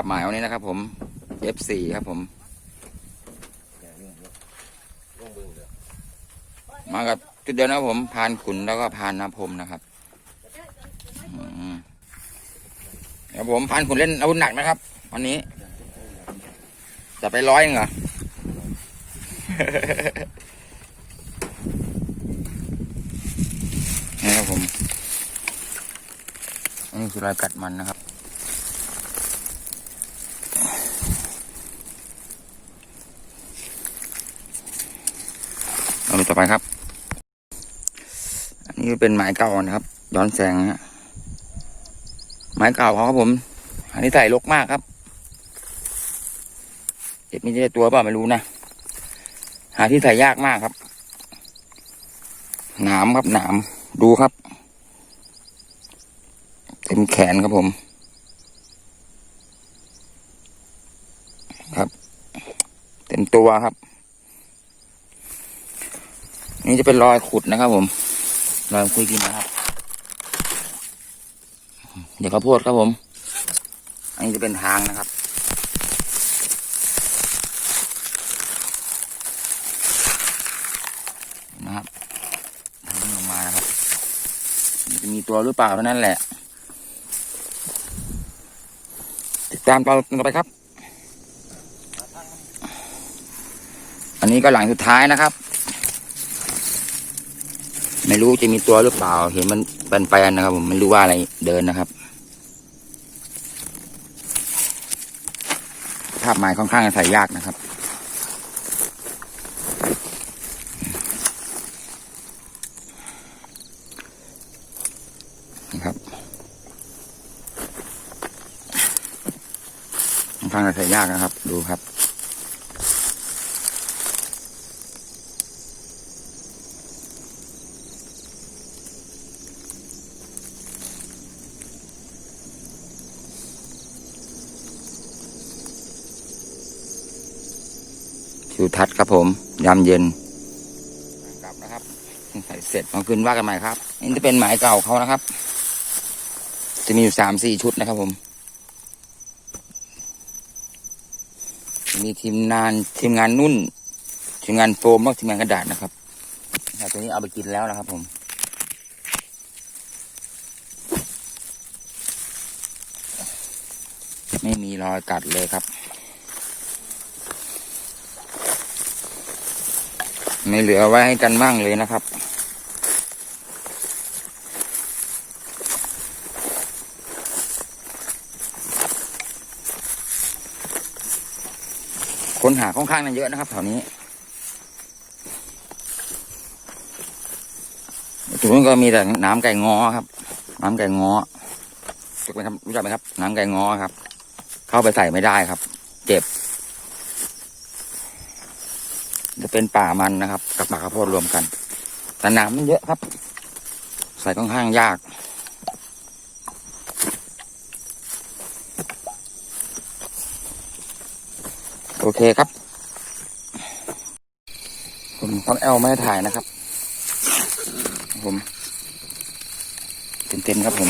าพหมายวันนี้นะครับผม F4 ครับผม มากับจุดเดียวนะครับผมพานขุนแล้วก็พานนาพรมนะครับเดี๋ยวผมพานขุนเล่นอาวุธหนักนะครับ วันนี้ จะไปร้อยเองเหรอนี่ครับผมอันนี้คือรอยกัดมันนะครับ ก่อไปครับ อันนี้เป็นไม้เก่านะครับ ย้อนแสงฮะไม้เก่าเขาครับผม อันนี้ใส่ลกมากครับเจ็บม่ใช่ตัวเปล่าไม่รู้นะหาที่ใส่ยากมากครับ หนามครับหนามดูครับ เต็มแขนครับผม ครับ เต็มตัวครับ นี่จะเป็นรอยขุดนะครับ ผมรอยคุยกินนะครับ เดี๋ยวข้าวโพดครับผม อันนี้จะเป็นทางนะครับนะครับทางนี้ลงมานะครับมันจะมีตัวหรือเปล่าเท่านั้นแหละ ติดตามต่อต่อไปครับ อันนี้ก็หลังสุดท้ายนะครับ ไม่รู้จะมีตัวหรือเปล่า เห็นมันเป็นแปลนนะครับ ผมไม่รู้ว่าอะไรเดินนะครับ ภาพหมายค่อนข้างจะใส่ยากนะครับ นะครับค่อนข้างจะใส่ยากนะครับ ดูครับ ทิวทัศน์ครับผม ยามเย็นกลับนะครับใส่เสร็จมาขึ้นว่ากันใหม่ครับนี่จะเป็นหมายเก่าเขานะครับ จะมีอยู่สามสี่ชุดนะครับผม มีทีมงานทีมงานนุ่น ทีมงานโฟมบ้างทีมงานกระดาษนะครับแต่ตัวนี้เอาไปกินแล้วนะครับผมไม่มีรอยกัดเลยครับ ไม่เหลือไว้ให้กันบ้างเลยนะครับ คนหาค่อนข้างนั้นเยอะนะครับแถวนี้ตรงนู้นก็มีแต่น้ำไก่งอครับ น้ำไก่งอรู้จักไหมครับรู้จักไหมครับ น้ำไก่งอครับ เข้าไปใส่ไม่ได้ครับ เจ็บ จะ เป็นป่ามันนะครับ กับป่าข้าวโพดรวมกันแต่น้ำมันเยอะครับ ใส่ค่อนข้างยาก โอเคครับ ผมต้องแอลไม่ถ่ายนะครับ ผมเต็มๆครับผม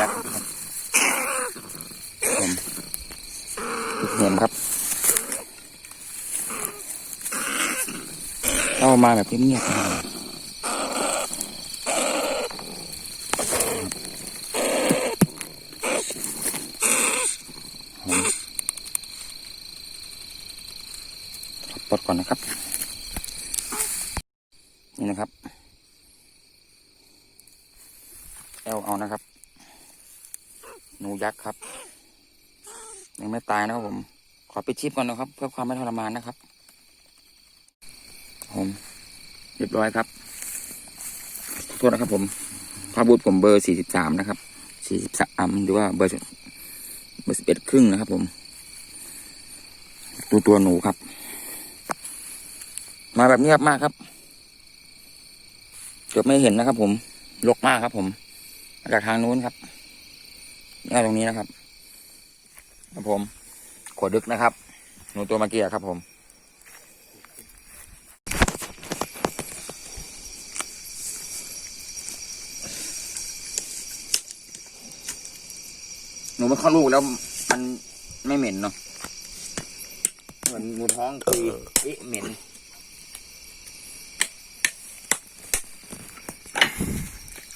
ยักษ์ครับผมเห็นครับ เข้า มาแบบเงียบๆปลดก่อนนะครับ นี่นะครับเอลเอานะครับ หนูยักษ์ครับ ยังไม่ตายนะครับผม ขอปิดชิปก่อนนะครับ เพื่อความไม่ทรมานนะครับ ผม รียบร้อยครับขอโทษนะครับ ผมพาบูทผมเบอร์สี่สิบสามนะครับสี่สิบสามหรือว่าเบอร์เบอร์สิบเอ็ดครึ่งนะครับ ผมตัวตัวหนูครับ มาแบบเงียบมากครับเกือบไม่เห็นนะครับ ผมลกมากครับ ผมจากทางนู้นครับนี่ตรงนี้นะครับครับผมขวดดึกนะครับ หนูตัวเมื่อกี้ครับผม นูมันเข้าลูกแล้วมันไม่เหม็นเนาะเหมือนหมูท้องคือเอ๊ะเหม็น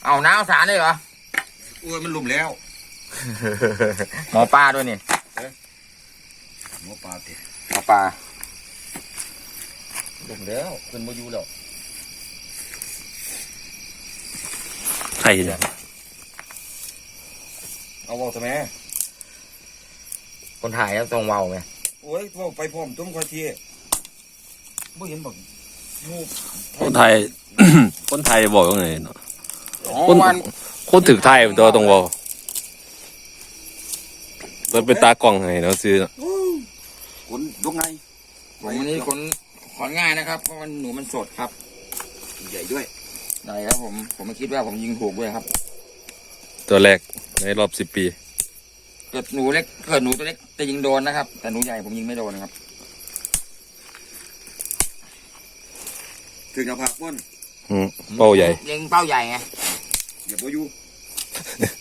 เอาน้ำสารเลยเหรออ้วนมันลุ่มแล้วหมอปลาด้วยนี่หัวปลาติหมอปลาลุ่มแล้วขึ้นมาอยู่แล้วไข่เนี่ย เอาเวอาทำไมคนถ่ายแล้วทรงเวาวไงโอ้ยพ่อไปพร้อมต้มควายทีไม่เห็นบอกงูคนไทย คนไทยบอกว่าไงเนาะอ๋อคนวันคนถึกไทยตัวตรงบอกมันเป็นตากล้องไงเนาะซื้อเนาะขนยกไงผมวันนี้ขนขอนง่ายนะครับเพราะมันหนูมันสดครับ ใหญ่ด้วยไหนครับผม ผมไม่คิดว่าผมยิงถูกด้วยครับ ตัวแรกในรอบสิบปี เกิดหนูเล็กเกิดหนูตัวเล็กจะยิงโดนนะครับ แต่หนูใหญ่ผมยิงไม่โดนนะครับ ถึงจะผักป้นอืมเป้าใหญ่ เล็งเป้าใหญ่ไงอย่าไปอยู่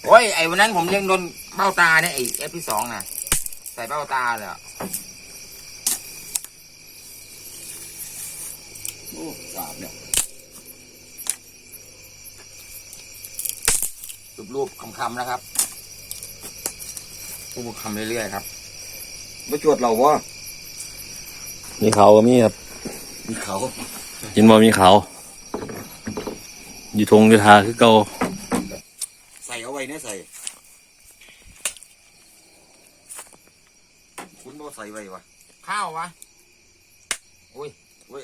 โอ้ยไอ้วันนั้นผมเล็งโดนเป้าตาเนี่ยไอ้เอฟที่สองน่ะ ใส่เป้าตาเลยอะโอ้สาบเนี่ย รูปๆคำๆนะครับรูปคำเรื่อยๆครับไม่จวดเราวะมีเขาก็มีครับ มีเขายินว่ามีเขาอยู่ทงอยู่ทาคือเก่าใส่เอาไว้เนี่ยใส่คุณบ่ใส่ไว้วะข้าววะเว้ย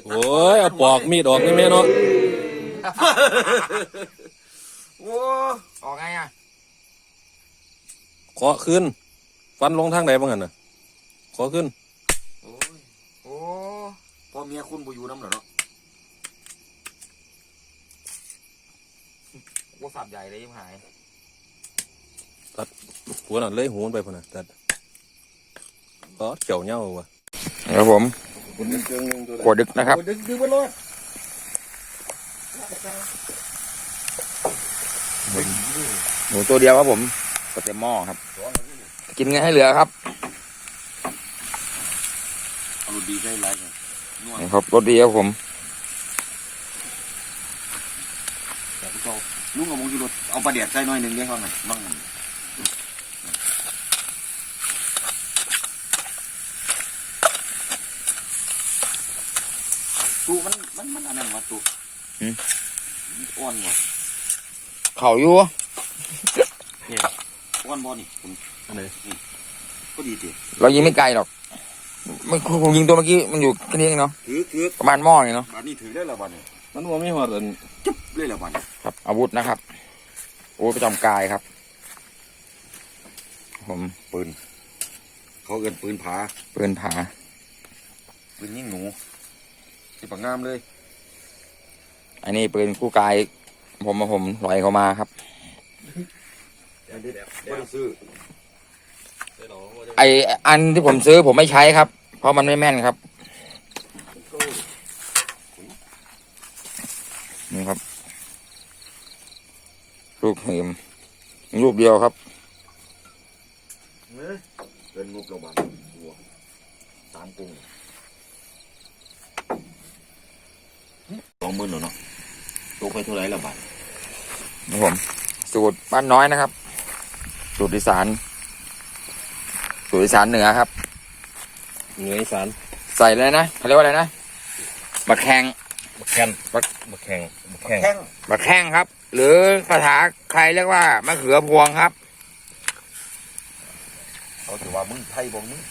โอ้ยเอาปอกมีดออกนี่แม่เนาะ โอ้ออกไงอะขอขึ้น ฟันลงทางไหนบ้างกันน่ะขอขึ้น โอ้ยโอ้พ่อเมียคุณบ่อยู่น้ำเหรอเนาะโหสับใหญ่เลยยิ่งหายหัวน่ะเลยหูมันไปพุ่นน่ะแต่ก็เขียวเหย้าวะครับผมคุณเป็นเชิงหนึงตัวขวดดึกนะครับโอ้ยดึกดึกไปเลย หนูตัวเดียวครับผมก็เต็มหม้อครับ กินไงให้เหลือครับเอารถดีใช่ไรเนี่ยนวดนี่ครับรสดีครับผมแต่พวกเขาลุงเอามงอยู่รถเอาปลาเดียดใส่หน่อยหนึ่งได้เขาหน่อยบ้างตูมันมันมันอันนั้นวะตูหืมอ้วนวะ เข่าอยู่อ้วนบอนี่ผมอันไหนก็ดีทีเรายิงไม่ไกลหรอกไม่ผมยิงตัวเมื่อกี้มันอยู่แค่นี้เองเนาะถือถือประมาณหม้อนี่เนาะบาดนี้ถือได้ละบาดนี่มันว่าไม่หอดอันจุ๊บเลยละบาดนี่ครับ อาวุธนะครับอาวุธประจำกายครับ ผมปืน เขาเอินปืนผา ปืนผา ปืนยิงหนูที่ปากงามเลย อันนี้ปืนคู่กาย ผมมาผมลอยเขามาครับไม่ได้ซื้อไออันที่ผมซื้อผมไม่ใช้ครับ เพราะมันไม่แม่นครับนี่ครับ ลูกเห็มลูกเดียวครับเกินงบเราบาดหัวสามกุ้งสองหมื่นเหรอเนาะตกไปเท่าไหรละบาท นี่ผม สูตรบ้านน้อยนะครับ สูตรอีสาน สูตรอีสานเหนือครับ เหนืออีสานใส่เลยนะเขาเรียกว่าอะไรนะบักแข้งบักแคนบักบักแข่งบักแข่งแข้งบักแข้งครับ หรือภาษาใครเรียกว่ามะเขือพวงครับเขาถือว่ามึงไทยบ่มึง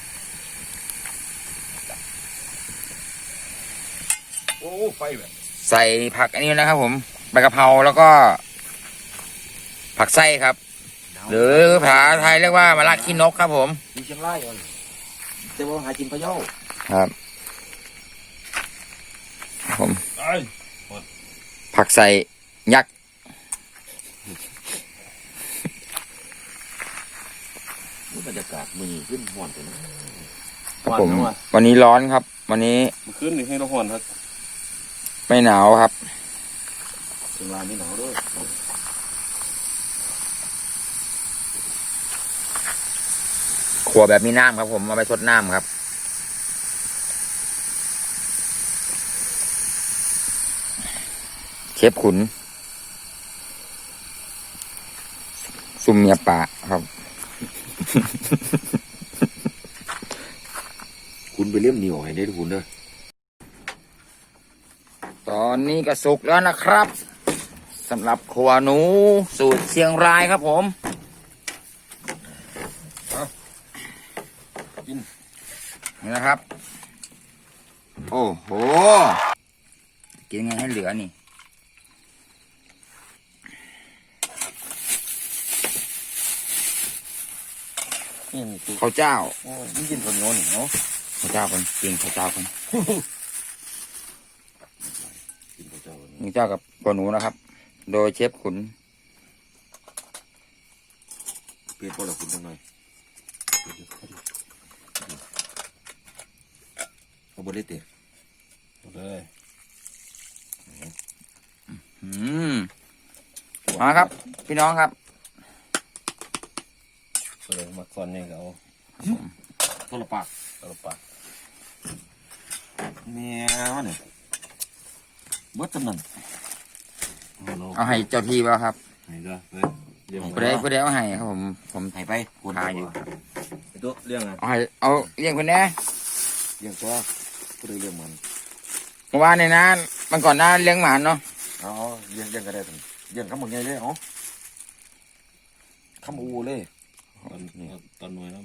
โอ้ไฟแบบใส่ผักอันนี้นะครับผมใบกะเพราแล้วก็ ผักไส้ครับ หรือภาษาไทยเรียกว่ามะระขี้นกครับผมมีเชียงรายอะแต่ว่าหากินพะเยาครับ ผมไอ้ผักใส่ยักษ์บรรยากาศมือขึ้นห่อนไปนะครับผม วันนี้ร้อนครับ วันนี้มันขึ้นนี่ให้เราหอนครับ ไม่หนาวครับเชียงรายไม่หนาวด้วย ขวแบบมีน้ำครับ ผมเอาไปซดน้ำครับ เชฟขุน ซุมเมียป่าครับ คุณไปเลี่ยมเหนียวให้ได้ทุกคนเด้อตอนนี้ก็สุกแล้วนะครับสำหรับครัวหนู สูตรเชียงรายครับผมนี่นะครับ โอ้โห กินไงให้ เหลือนี่ นี่นี่คือข้าวเจ้า โอ้ยนี่กินคนโง่นี่เนาะข้าวเจ้าคนกินข้าวเจ้าคนกินข้าวเจ้านี่เจ้ากับครัวหนูนะครับ โดยเชฟขุนเปลี่ยนพวกเราคุณจังหน่อยเอาบริเตะเลยอื มมาครับ พี่น้องครับก็เลยมาซ่อนนี่ก็เอาโทรปากตลบปากแม่วะเนี่ยเบิดจำนันเอาเนาะเอาให้เจ้าที่ป่ะครับให้เด้อไปเรียงก็ได้ก็ได้เอาให้ครับผม ผมหายไปคนหายอยู่ไอ้ตัวเรียงอะเอาให้เอาเลี้ยงคนแน่เลี้ยงตัวก็เลยเลี้ยงมันเมื่อวานในนั้นมันก่อนหน้าเลี้ยงหมาเนาะ เอาเอาเลี้ยงเลี้ยงก็ได้ถึงเลี้ยงคำหมดไงเลยเอาคำอูเลยตอนตอนหน่วยน้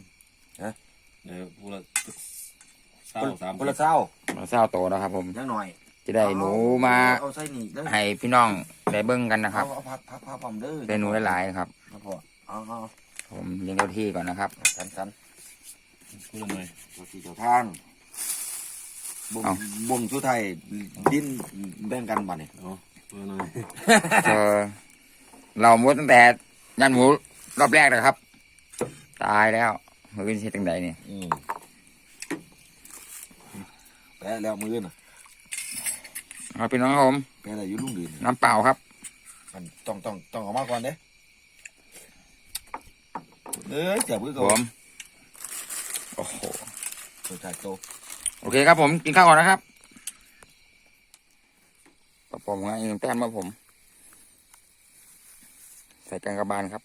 ฮะำเดี๋ยวพูดละเศร้าสามคนละเศร้ามาเศร้าโตแล้วครับ ผมยังหน่อยจะได้หนูมาเอาใส่นี่เด้อให้พี่น้องได้เบิ้งกันนะครับเอาเอาพับพับพับพับเด้อได้หนูหลายๆครับ ครับพ่อเอาเอาผมเลี้ยงเจ้าที่ก่อนนะครับสันสันพูดละหน่วยเจ้าที่เจ้าทางบ่มเอา บ่มชุดไทยดิ้นแบ่งกันบ้านี่เอา พูดละหน่อยเออเรามุดตั้งแต่ยันหมูรอบแรกนะครับ ตายแล้วมือเป็นเช่ตั้งใดเนี่ยอืมแปะแล้วมือน่ะครับพี่น้องครับผมแปะอะไรอยู่ลุงดินน้ำเปล่าครับมันต้องต้องต้องเออกมาก่อนเด้เอ้ยจับมือผก่อนมโอ้โห ตัวชายโต โอเคครับผม กินข้าวก่อนนะครับกับ ผมงานอีกแต้มมาผม ใส่กางกระบาลครับ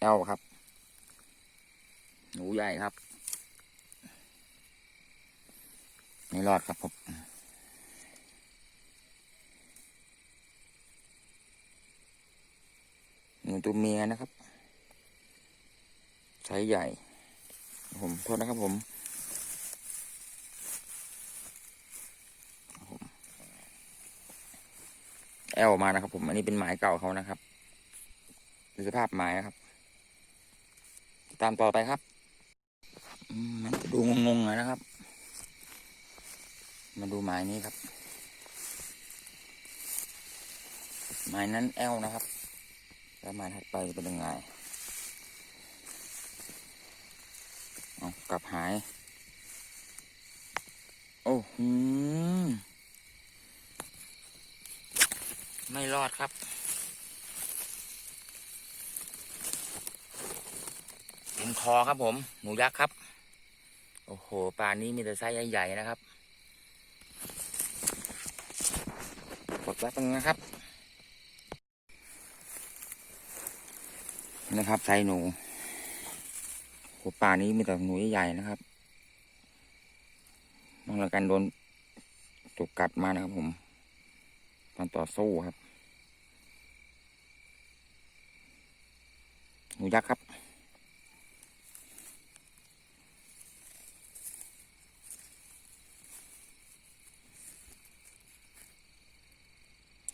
แอลครับ หนูใหญ่ครับไม่รอดครับผมหนูตัวเมียนะครับไซส์ใหญ่ ผมโทษนะครับผม แอลมานะครับ ผมอันนี้เป็นหมายเก่าเขานะครับดูสภาพหมายนะครับ ตามต่อไปครับมันจะดูงงๆนะครับ มาดูหมายนี้ครับ หมายนั้นแอลนะครับ แล้วหมายถัดไปเป็นยังไงเอากลับหาย โอ้โห ไม่รอดครับ เป็นคอครับผมหนูยักษ์ครับ โอ้โหปลานี้มีแต่ไซส์ใหญ่ๆนะครับกดแป๊บนึงนะครับ นะครับไซส์หนูโอ้โหปลานี้มีแต่หนูใหญ่ๆนะครับมองแล้วกันโดนถูกกัดมานะครับผม ตอนต่อสู้ครับหนูยักษ์ครับ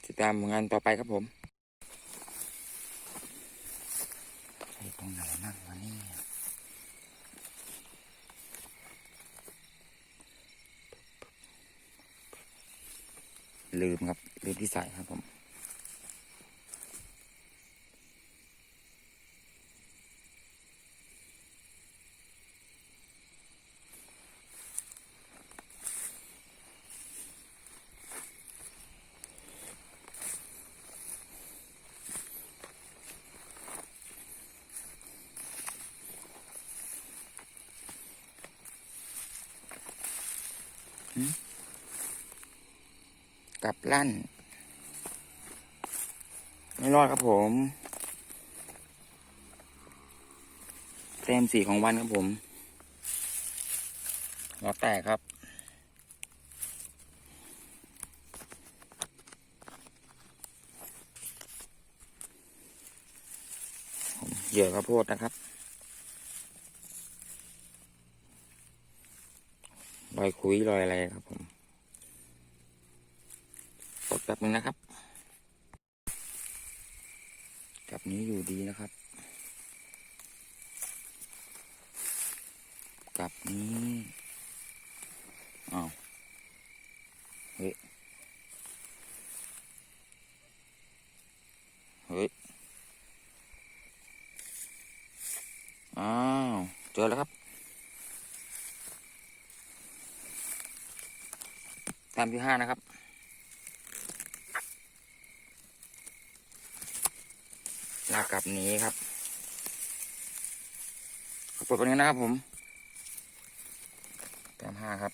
ติดตามผลงานต่อไปครับผมใช่ตรงไหนนั่งวะเนี่ยลืมครับ เดูที่สายครับผมกับลั่น ไม่รอดครับผม เต็มสี่ของวันครับผมล้อแตกครับ เหยื่อข้าวโพดนะครับรอยคุยรอยอะไรครับผมกดแป๊บนึงนะครับกับ นี้อยู่ดีนะครับ กับนี้อ้าวเฮ้ยเฮ้ยอ้าวเจอแล้วครับต้มที่ห้านะครับ ลากกลับหนี้ครับขอบคุณนี้นะครับผมแต้มห้าครับ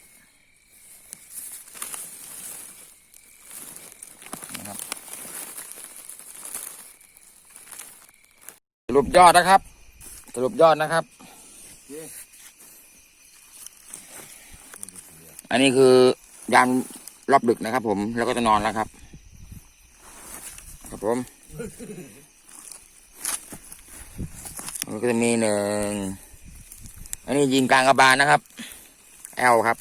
นะครับสรุปยอดนะครับ สรุปยอดนะครับ อันนี้คือยามรอบดึกนะครับผมแล้วก็จะนอนแล้วครับ ครับผมมั นก็จะมีหนึ่ง อันนี้ยิงกลางกระบาลนะครับแอลครับ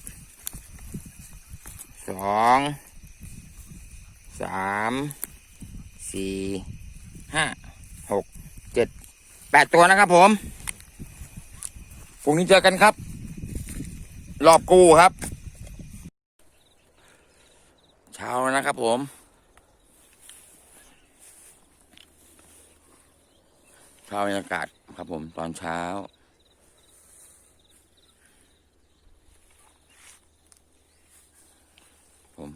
สอง สาม สี่ ห้า หก เจ็ด แปดตัวนะครับผมพรุ่งนี้เจอกันครับ รอบกูครับ เช้าแล้วนะครับผมเช้าบรรยากาศ ครับผมตอนเช้า ผม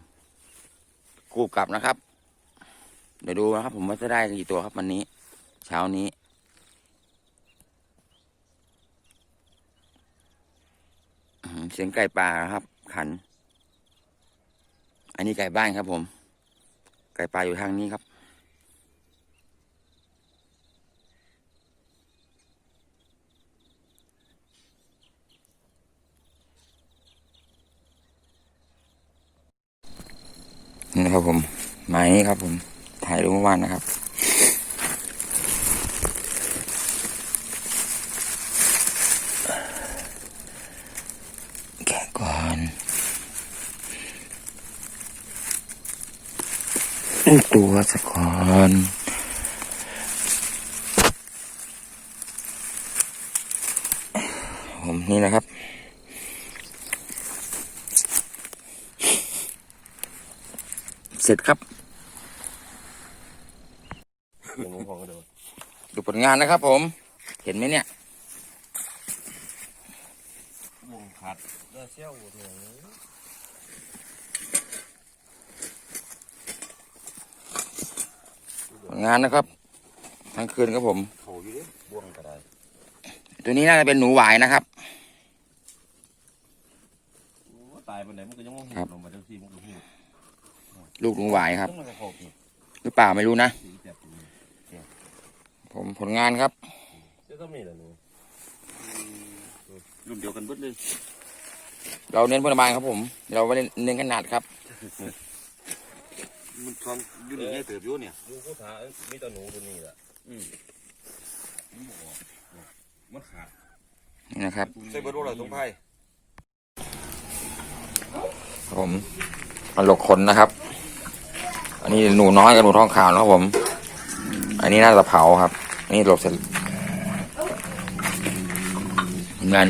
กู้กลับนะครับ เดี๋ยวดูนะครับ ผมว่าจะได้กี่ตัวครับวันนี้ เช้านี้เสียงไก่ป่าครับ ขัน อันนี้ไก่บ้านครับผม ไก่ป่าอยู่ทางนี้ครับ นี่นะครับผมหมายนี้ครับผมถ่ายรูปเมื่อวานนะครับแกะก่อนตัวสักก่อนผมนี่นะครับ เสร็จครับดูผลงานนะครับผม เห็นไหมเนี่ยวงขาดเชี่ยวเนี่ยผลงานนะครับ ทั้งคืนครับผมตัวนี้น่าจะเป็นหนูหวายนะครับตายไปไหนมันก็ยังมองครับลงมาจังซี่มันก็หู ลูกหนูหวายครับต้องมันก็เข้าผิดหรือเปล่าไม่รู้นะสีแตกตัวนี้ผมผลงานครับเจ้าก็มีแหละหนูรุ่นเดียวกันเบิดเลย เราเน้นพลบาลครับผม เราไม่ได้เน้นขนาดครับ มันทองอยู่นี่ให้เติบอยู่เนี่ยมูกูถามีแต่หนูตัวนี้แหละอืมมันขาดนี่นะครับใส่เบิดโลละตรงไพ่ผมมาหลกขนนะครับ อันนี้หนูน้อยกับหนูทองขาวนะครับผม อันนี้น่าจะเผาครับอันนี้หลบเสร็จผลงาน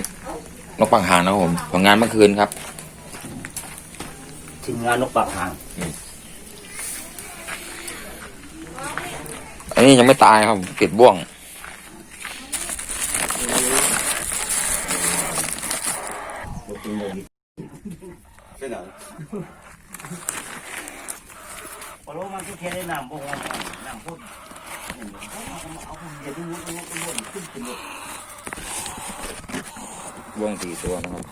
นกปังหางนะครับผมผลงานเมื่อคืนครับ ทีมงานนกปากหางอันนี้ยังไม่ตายครับผมติดบ่วงใช่หนัง พอรู้มันก็แค่ได้น้ำพวกนั้นน้ำพ่นเอาเดี๋ยวดูดูดูขึ้นขึ้นบ่วงสี่ตัวนะครับ